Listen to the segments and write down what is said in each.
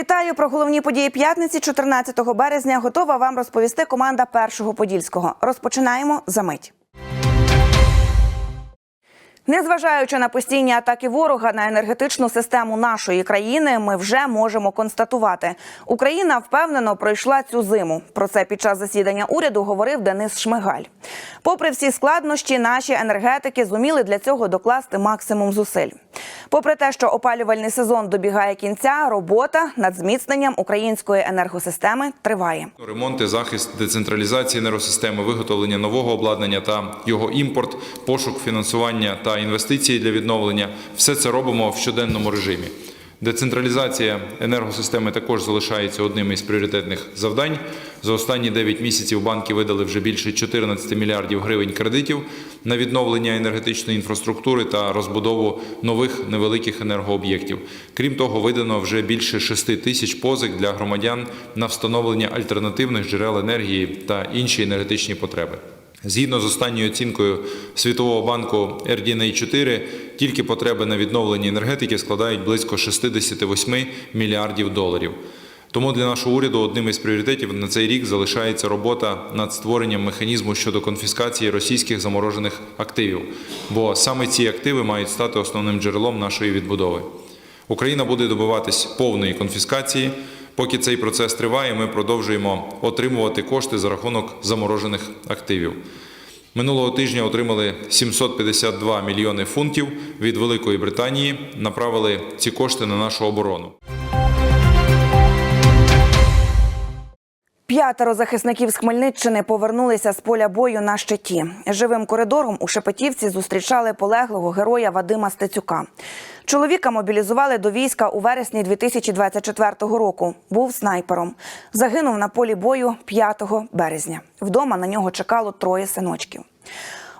Вітаю про головні події п'ятниці, 14 березня. Готова вам розповісти команда першого подільського. Розпочинаємо за мить. Незважаючи на постійні атаки ворога на енергетичну систему нашої країни, ми вже можемо констатувати, Україна впевнено пройшла цю зиму. Про це під час засідання уряду говорив Денис Шмигаль. Попри всі складнощі, наші енергетики зуміли для цього докласти максимум зусиль. Попри те, що опалювальний сезон добігає кінця, робота над зміцненням української енергосистеми триває. Ремонти, захист, децентралізації енергосистеми, виготовлення нового обладнання та його імпорт, пошук фінансування та інвестиції для відновлення все це робимо в щоденному режимі. Децентралізація енергосистеми також залишається одним із пріоритетних завдань. За останні 9 місяців банки видали вже більше 14 мільярдів гривень кредитів на відновлення енергетичної інфраструктури та розбудову нових невеликих енергооб'єктів. Крім того, видано вже більше 6 тисяч позик для громадян на встановлення альтернативних джерел енергії та інші енергетичні потреби. Згідно з останньою оцінкою Світового банку RDNA 4, тільки потреби на відновлення енергетики складають близько 68 мільярдів доларів. Тому для нашого уряду одним із пріоритетів на цей рік залишається робота над створенням механізму щодо конфіскації російських заморожених активів, бо саме ці активи мають стати основним джерелом нашої відбудови. Україна буде добиватись повної конфіскації. Поки цей процес триває, ми продовжуємо отримувати кошти за рахунок заморожених активів. Минулого тижня отримали 752 мільйони фунтів від Великої Британії. Направили ці кошти на нашу оборону. П'ятеро захисників з Хмельниччини повернулися з поля бою на щиті. Живим коридором у Шепетівці зустрічали полеглого героя Вадима Стецюка. Чоловіка мобілізували до війська у вересні 2024 року. Був снайпером. Загинув на полі бою 5 березня. Вдома на нього чекало троє синочків.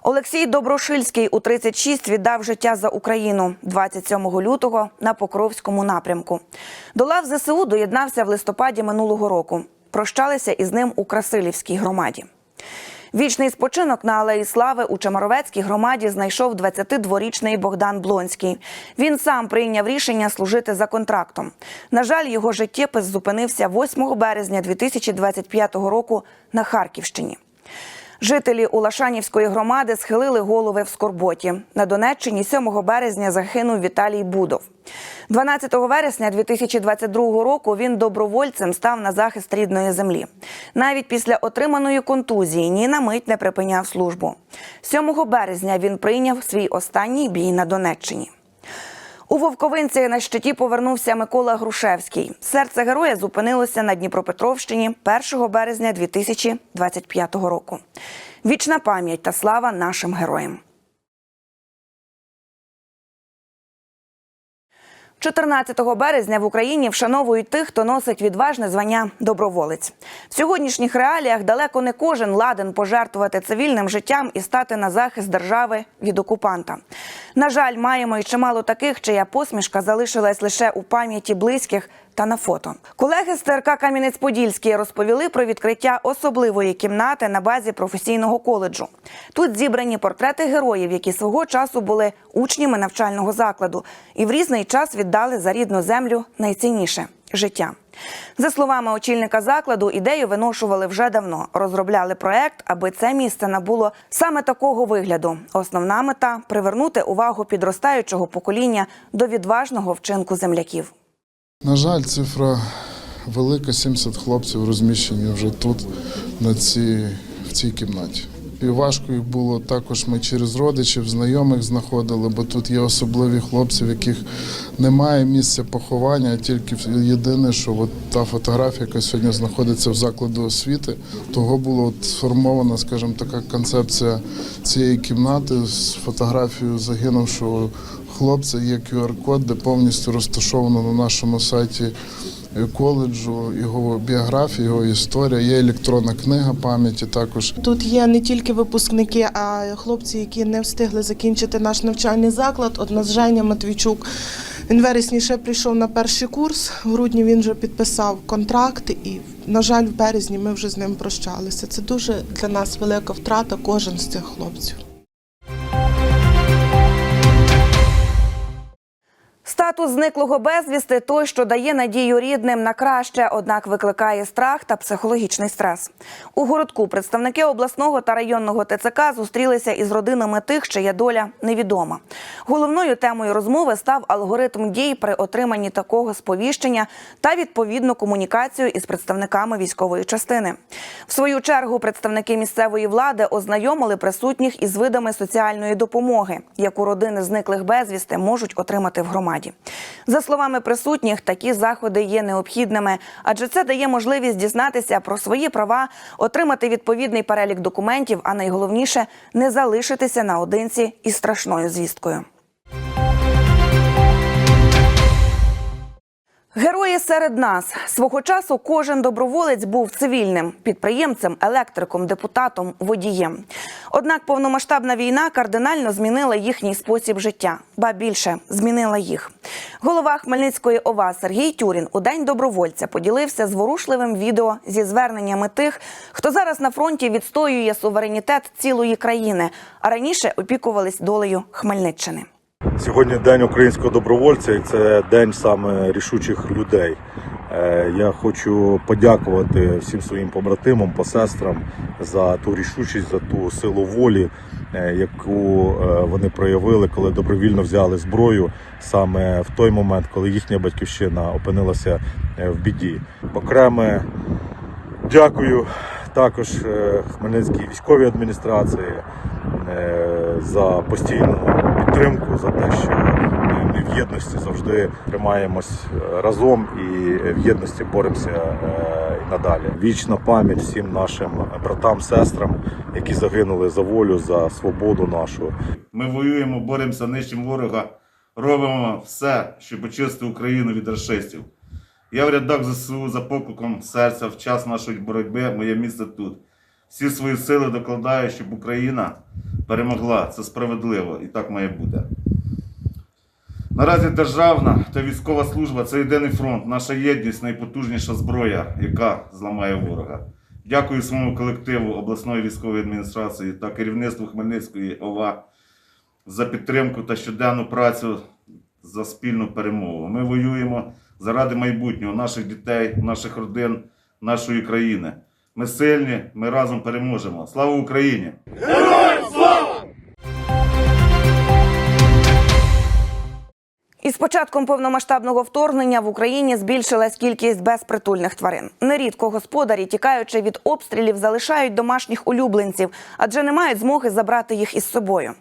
Олексій Доброшильський у 36 віддав життя за Україну 27 лютого на Покровському напрямку. До лав ЗСУ доєднався в листопаді минулого року. Прощалися із ним у Красилівській громаді. Вічний спочинок на Алеї Слави у Чемеровецькій громаді знайшов 22-річний Богдан Блонський. Він сам прийняв рішення служити за контрактом. На жаль, його життєпис зупинився 8 березня 2025 року на Харківщині. Жителі Улашанівської громади схилили голови в скорботі. На Донеччині 7 березня загинув Віталій Будов. 12 вересня 2022 року він добровольцем став на захист рідної землі. Навіть після отриманої контузії ні на мить не припиняв службу. 7 березня він прийняв свій останній бій на Донеччині. У Вовковинці на щиті повернувся Микола Грушевський. Серце героя зупинилося на Дніпропетровщині 1 березня 2025 року. Вічна пам'ять та слава нашим героям. 14 березня в Україні вшановують тих, хто носить відважне звання доброволець. В сьогоднішніх реаліях далеко не кожен ладен пожертвувати цивільним життям і стати на захист держави від окупанта. На жаль, маємо і чимало таких, чия посмішка залишилась лише у пам'яті близьких та на фото. Колеги з ТРК Кам'янець-Подільський розповіли про відкриття особливої кімнати на базі професійного коледжу. Тут зібрані портрети героїв, які свого часу були учнями навчального закладу, і в різний час віддали за рідну землю найцінніше життя. За словами очільника закладу, ідею виношували вже давно. Розробляли проект, аби це місце набуло саме такого вигляду. Основна мета привернути увагу підростаючого покоління до відважного вчинку земляків. На жаль, цифра велика, 70 хлопців розміщені вже тут, на цій, в цій кімнаті. І важко їх було також. Ми через родичів, знайомих знаходили, бо тут є особливі хлопці, в яких немає місця поховання, тільки єдине, що от та фотографія, яка сьогодні знаходиться в закладу освіти, того була от сформована, скажімо, така концепція цієї кімнати з фотографією загинувшого хлопця. Є QR-код, де повністю розташовано на нашому сайті коледжу його біографія, його історія. Є електронна книга пам'яті також. Тут є не тільки випускники, а хлопці, які не встигли закінчити наш навчальний заклад. От нас Женя Матвійчук. Він вересні ще прийшов на перший курс. В грудні він вже підписав контракт, і, на жаль, в березні ми вже з ним прощалися. Це дуже для нас велика втрата, кожен з цих хлопців. Статус зниклого безвісти той, що дає надію рідним на краще, однак викликає страх та психологічний стрес. У городку представники обласного та районного ТЦК зустрілися із родинами тих, чия доля невідома. Головною темою розмови став алгоритм дій при отриманні такого сповіщення та відповідну комунікацію із представниками військової частини. В свою чергу представники місцевої влади ознайомили присутніх із видами соціальної допомоги, яку родини зниклих безвісти можуть отримати в громаді. За словами присутніх, такі заходи є необхідними, адже це дає можливість дізнатися про свої права, отримати відповідний перелік документів, а найголовніше не залишитися наодинці із страшною звісткою. Герої серед нас свого часу кожен доброволець був цивільним підприємцем, електриком, депутатом, водієм. Однак повномасштабна війна кардинально змінила їхній спосіб життя, ба більше змінила їх. Голова Хмельницької ОВА Сергій Тюрін у день добровольця поділився зворушливим відео зі зверненнями тих, хто зараз на фронті відстоює суверенітет цілої країни, а раніше опікувались долею Хмельниччини. Сьогодні день українського добровольця, і це день саме рішучих людей. Е, Я хочу подякувати всім своїм побратимам, посестрам за ту рішучість, за ту силу волі, е, яку е, вони проявили, коли добровільно взяли зброю саме в той момент, коли їхня батьківщина опинилася в біді. Окреме Дякую також Хмельницькій військовій адміністрації за постійну підтримку, за те, що ми в єдності завжди тримаємось е, разом і в єдності боремося е, і надалі. Вічна пам'ять всім нашим братам, сестрам, які загинули за волю, за свободу нашу. Ми воюємо, боремося, нищимо ворога, робимо все, щоб очистити Україну від расистів. Я в рядах ЗСУ за покликом серця в час нашої боротьби, моє місце тут. Всі свої сили докладаю, щоб Україна перемогла. Це справедливо і так має бути. Наразі державна та військова служба це єдиний фронт, наша єдність, найпотужніша зброя, яка зламає ворога. Дякую своєму колективу обласної військової адміністрації та керівництву Хмельницької ОВА за підтримку та щоденну працю за спільну перемогу. Ми воюємо заради майбутнього наших дітей, наших родин, нашої країни. Ми сильні, ми разом переможемо. Слава Україні! Із початком повномасштабного вторгнення в Україні збільшилась кількість безпритульних тварин. Нерідко господарі, тікаючи від обстрілів, залишають домашніх улюбленців, адже не мають змоги забрати їх із собою.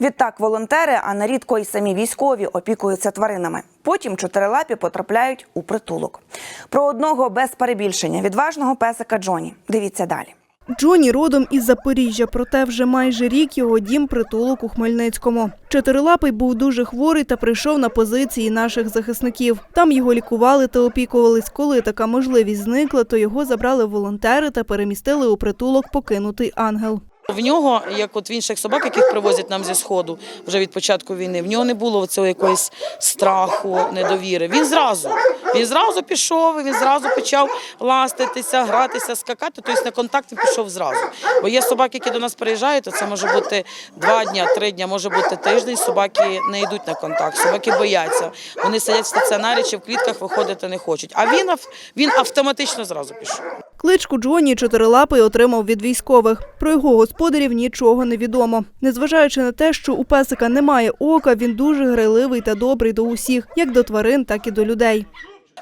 Відтак волонтери, а нерідко й самі військові опікуються тваринами. Потім чотирилапі потрапляють у притулок. Про одного без перебільшення відважного песика Джоні. Дивіться далі. Джоні родом із Запоріжжя, проте вже майже рік його дім притулок у Хмельницькому. Чотирилапий був дуже хворий та прийшов на позиції наших захисників. Там його лікували та опікувались. Коли така можливість зникла, то його забрали волонтери та перемістили у притулок покинутий ангел. В нього, як от в інших собак, яких привозять нам зі сходу вже від початку війни, в нього не було цього якогось страху, недовіри. Він зразу, він зразу пішов, він зразу почав ластитися, гратися, скакати. Тобто на контакт він пішов зразу. Бо є собаки, які до нас приїжджають, то це може бути два дня, три дня, може бути тиждень. Собаки не йдуть на контакт, собаки бояться. Вони сидять в стаціонарі чи в клітках виходити не хочуть. А він він автоматично зразу пішов. Кличку Джоні чотирилапий отримав від військових. Про його господарів нічого не відомо. Незважаючи на те, що у песика немає ока, він дуже грайливий та добрий до усіх, як до тварин, так і до людей.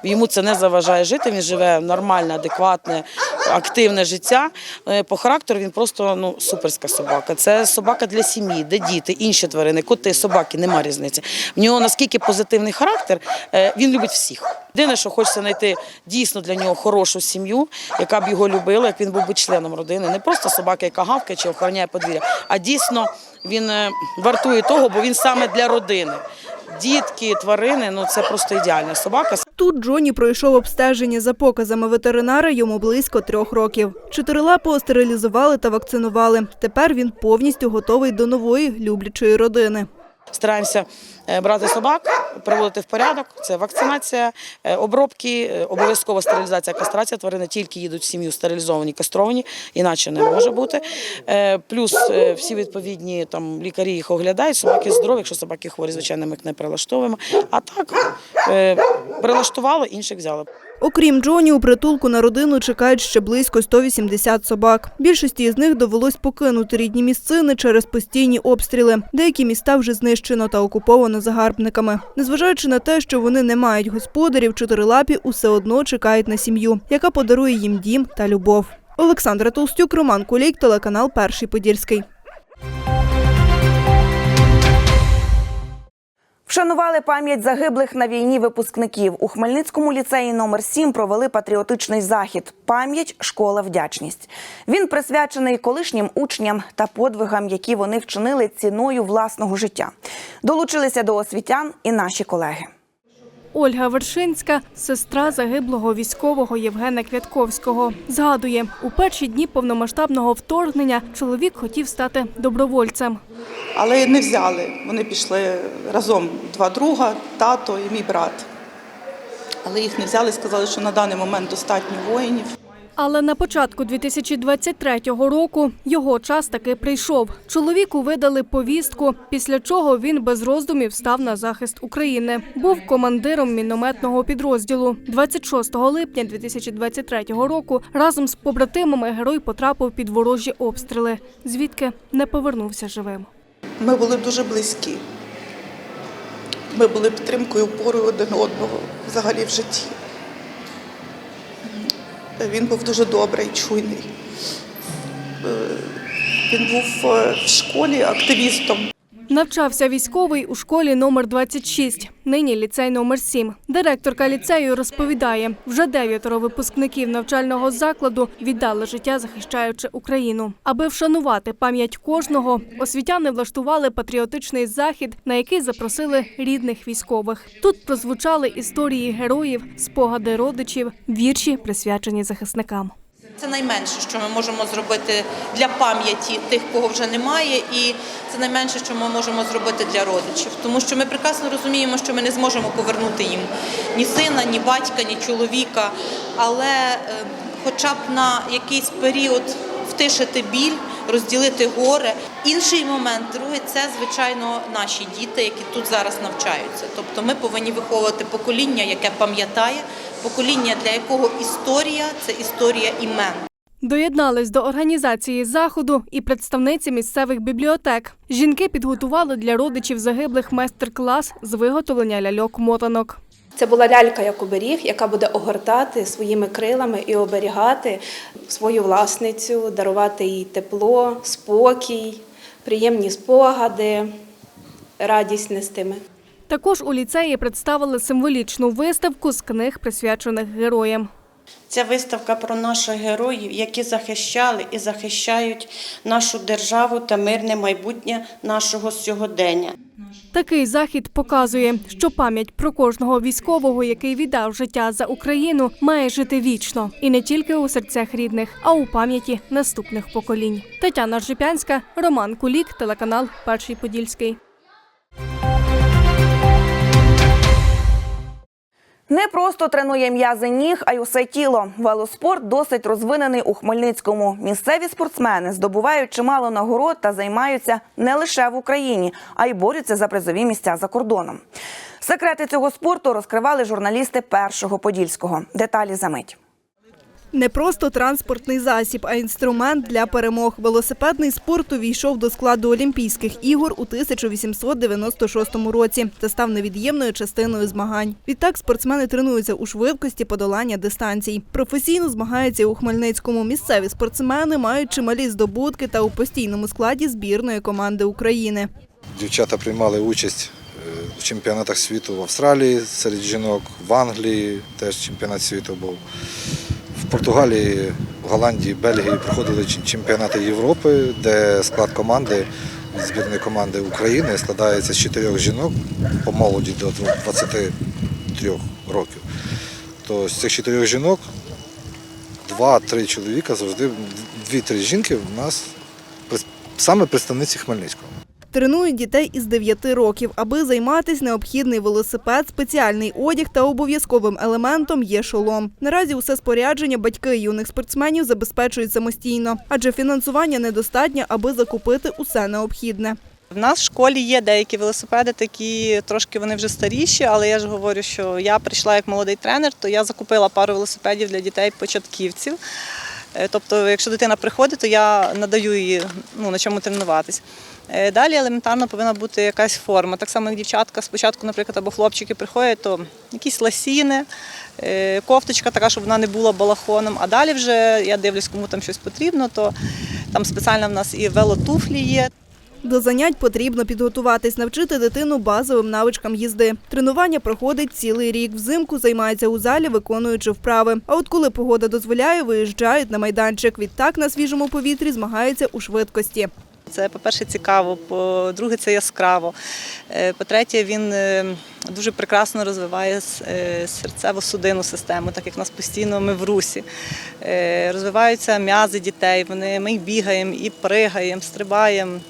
Йому це не заважає жити. Він живе нормальне, адекватне, активне життя. Е, По характеру він просто ну суперська собака. Це собака для сім'ї, де діти, інші тварини, коти, собаки, нема різниці. В нього наскільки позитивний характер, е, він любить всіх. Єдине, що хочеться знайти дійсно для нього хорошу сім'ю, яка б його любила, як він був би членом родини. Не просто собака, яка гавкає чи охороняє подвір'я, а дійсно він е, вартує того, бо він саме для родини. Дітки, тварини ну це просто ідеальна собака. Тут Джоні пройшов обстеження за показами ветеринара йому близько трьох років. Чотирилапого стерилізували та вакцинували. Тепер він повністю готовий до нової люблячої родини. Стараємося е, брати собак приводити в порядок. Це вакцинація, е, обробки, е, обов'язкова стерилізація, кастрація тварини тільки їдуть в сім'ю стерилізовані, кастровані, іначе не може бути. Е, Плюс всі відповідні там лікарі їх оглядають. Собаки здорові, якщо собаки хворі, звичайно, ми їх не прилаштовуємо. А так прилаштували, інших взяли. Окрім Джоні, у притулку на родину чекають ще близько 180 собак. Більшості з них довелось покинути рідні місцини через постійні обстріли. Деякі міста вже знищено та окуповано загарбниками. Незважаючи на те, що вони не мають господарів, чотирилапі усе одно чекають на сім'ю, яка подарує їм дім та любов. Олександра Толстюк, Роман Кулік, телеканал Перший Подільський. Вшанували пам'ять загиблих на війні випускників. У Хмельницькому ліцеї номер 7 провели патріотичний захід Пам'ять, школа, вдячність. Він присвячений колишнім учням та подвигам, які вони вчинили ціною власного життя. Долучилися до освітян і наші колеги. Ольга Вершинська, сестра загиблого військового Євгена Квятковського, згадує, у перші дні повномасштабного вторгнення чоловік хотів стати добровольцем. Але не взяли. Вони пішли разом два друга, тато і мій брат. Але їх не взяли, сказали, що на даний момент достатньо воїнів. Але на початку 2023 року його час таки прийшов. Чоловіку видали повістку, після чого він без роздумів став на захист України. Був командиром мінометного підрозділу. 26 липня 2023 року разом з побратимами герой потрапив під ворожі обстріли, звідки не повернувся живим. Ми були дуже близькі. Ми були підтримкою, опорою один одного взагалі в житті. Він був дуже добрий, чуйний. Е, Він був е, в школі активістом. Навчався військовий у школі номер 26, нині ліцей номер 7. Директорка ліцею розповідає, вже дев'ятеро випускників навчального закладу віддали життя, захищаючи Україну. Аби вшанувати пам'ять кожного, освітяни влаштували патріотичний захід, на який запросили рідних військових. Тут прозвучали історії героїв, спогади родичів, вірші присвячені захисникам. Це найменше, що ми можемо зробити для пам'яті тих, кого вже немає, і це найменше, що ми можемо зробити для родичів. Тому що ми прекрасно розуміємо, що ми не зможемо повернути їм ні сина, ні батька, ні чоловіка. Але е, хоча б на якийсь період втишити біль, розділити горе. Інший момент, другий це звичайно наші діти, які тут зараз навчаються. Тобто ми повинні виховувати покоління, яке пам'ятає, покоління, для якого історія це історія імен. Доєднались до організації заходу і представниці місцевих бібліотек. Жінки підготували для родичів загиблих майстер-клас з виготовлення ляльок-мотанок. Це була лялька як оберіг, яка буде огортати своїми крилами і оберігати свою власницю, дарувати їй тепло, спокій, приємні спогади, радість нестиме. Також у ліцеї представили символічну виставку з книг, присвячених героям. Ця виставка про наших героїв, які захищали і захищають нашу державу та мирне майбутнє нашого сьогодення. Такий захід показує, що пам'ять про кожного військового, який віддав життя за Україну, має жити вічно і не тільки у серцях рідних, а у пам'яті наступних поколінь. Тетяна Жипянська, Роман Кулік, телеканал Перший Подільський. Не просто тренує м'язи ніг, а й усе тіло. Велоспорт досить розвинений у Хмельницькому. Місцеві спортсмени здобувають чимало нагород та займаються не лише в Україні, а й борються за призові місця за кордоном. Секрети цього спорту розкривали журналісти першого подільського. Деталі за мить. Не просто транспортний засіб, а інструмент для перемог. Велосипедний спорт увійшов до складу Олімпійських ігор у 1896 році та став невід'ємною частиною змагань. Відтак спортсмени тренуються у швидкості подолання дистанцій. Професійно змагаються у Хмельницькому. Місцеві спортсмени мають чималі здобутки та у постійному складі збірної команди України. Дівчата приймали участь е, в чемпіонатах світу в Австралії серед жінок, в Англії теж чемпіонат світу був. В Португалії, в Голландії, Бельгії проходили чемпіонати Європи, де склад команди, збірної команди України складається з чотирьох жінок по молоді до 23 років. То з цих чотирьох жінок два-три чоловіка завжди, дві-три жінки в нас саме представниці Хмельницького. Тренують дітей із 9 років. Аби займатись, необхідний велосипед, спеціальний одяг та обов'язковим елементом є шолом. Наразі усе спорядження батьки юних спортсменів забезпечують самостійно, адже фінансування недостатньо, аби закупити усе необхідне. В нас в школі є деякі велосипеди, такі трошки вони вже старіші, але я ж говорю, що я прийшла як молодий тренер, то я закупила пару велосипедів для дітей-початківців. Е, Тобто, якщо дитина приходить, то я надаю їй ну, на чому тренуватись. Е, Далі елементарно повинна бути якась форма. Так само, як дівчатка спочатку, наприклад, або хлопчики приходять, то якісь ласіни, е, кофточка така, щоб вона не була балахоном. А далі вже я дивлюсь, кому там щось потрібно, то там спеціально в нас і велотуфлі є. До занять потрібно підготуватись, навчити дитину базовим навичкам їзди. Тренування проходить цілий рік. Взимку займаються у залі, виконуючи вправи. А от коли погода дозволяє, виїжджають на майданчик. Відтак на свіжому повітрі змагаються у швидкості. Це, по-перше, цікаво, по-друге, це яскраво. Е, По-третє, він е, дуже прекрасно розвиває е, серцево-судинну систему, так як нас постійно ми в русі. Розвиваються м'язи дітей, вони, ми й бігаємо, і пригаємо, стрибаємо,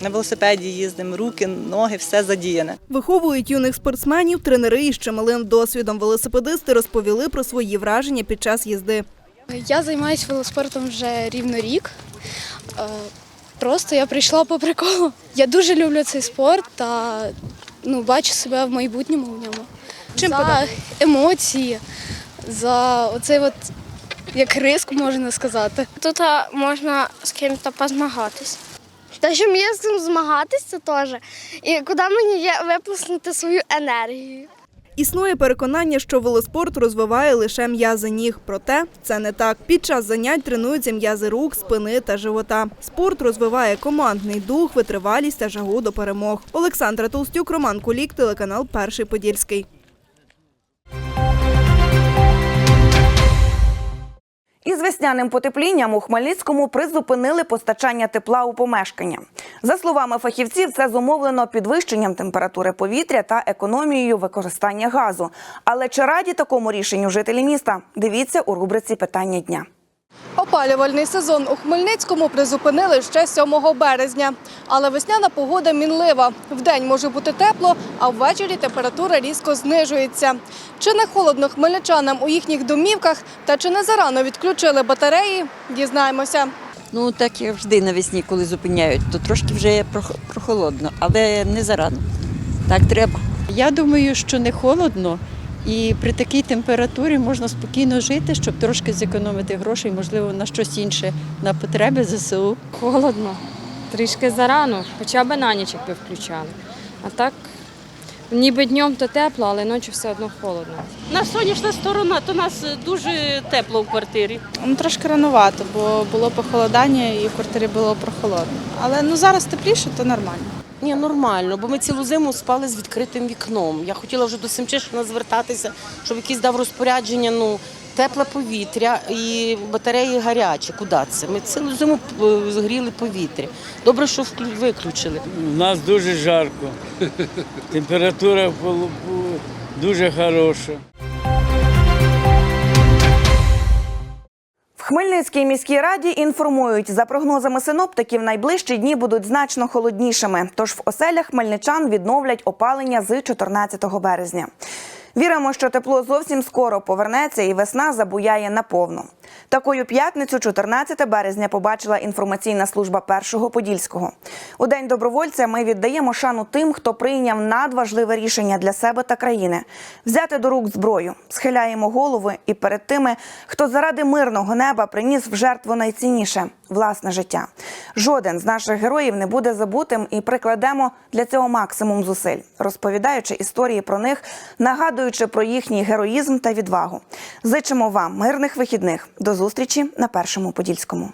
на велосипеді їздимо, руки, ноги, все задіяне. Виховують юних спортсменів тренери із чималим досвідом. Велосипедисти розповіли про свої враження під час їзди. Я займаюся велоспортом вже рівно рік. Е, Просто я прийшла по приколу. Я дуже люблю цей спорт та ну, бачу себе в майбутньому в ньому. Чим за подобається? емоції, за оцей от як риск, можна сказати. Тут можна з ким-то позмагатись. Та що мені з цим змагатися теж. І куди мені є виплеснути свою енергію. Існує переконання, що велоспорт розвиває лише м'язи ніг. Проте це не так. Під час занять тренуються м'язи рук, спини та живота. Спорт розвиває командний дух, витривалість та жагу до перемог. Олександра Толстюк, Роман Кулік, телеканал Перший Подільський. Із весняним потеплінням у Хмельницькому призупинили постачання тепла у помешкання. За словами фахівців, це зумовлено підвищенням температури повітря та економією використання газу. Але чи раді такому рішенню жителі міста? Дивіться у рубриці питання дня. Опалювальний сезон у Хмельницькому призупинили ще 7 березня. Але весняна погода мінлива. Вдень може бути тепло, а ввечері температура різко знижується. Чи не холодно хмельничанам у їхніх домівках та чи не зарано відключили батареї, дізнаємося. Ну, так як завжди навесні, коли зупиняють, то трошки вже прохолодно, але не зарано. Так треба. Я думаю, що не холодно, і при такій температурі можна спокійно жити, щоб трошки зекономити грошей, можливо, на щось інше, на потреби ЗСУ. Холодно, трішки зарано, хоча б на ніч якби включали. А так, ніби днем то тепло, але ночі все одно холодно. На сонячна сторона, то у нас дуже тепло в квартирі. Ну, трошки ранувато, бо було похолодання і в квартирі було прохолодно. Але ну зараз тепліше, то нормально. Ні, нормально, бо ми цілу зиму спали з відкритим вікном. Я хотіла вже до Семчишина звертатися, щоб якийсь дав розпорядження, ну, тепле повітря і батареї гарячі. Куди це? Ми цілу зиму е, згріли повітря. Добре, що виключили. У нас дуже жарко. Температура дуже хороша. Хмельницькій міській раді інформують, за прогнозами синоптиків, найближчі дні будуть значно холоднішими. Тож в оселях хмельничан відновлять опалення з 14 березня. Віримо, що тепло зовсім скоро повернеться і весна забуяє наповну. Такою п'ятницю, 14 березня, побачила інформаційна служба першого подільського. У день добровольця ми віддаємо шану тим, хто прийняв надважливе рішення для себе та країни взяти до рук зброю, схиляємо голови і перед тими, хто заради мирного неба приніс в жертву найцінніше власне життя. Жоден з наших героїв не буде забутим і прикладемо для цього максимум зусиль, розповідаючи історії про них, нагадуючи про їхній героїзм та відвагу. Зичимо вам мирних вихідних. До зустрічі на першому подільському.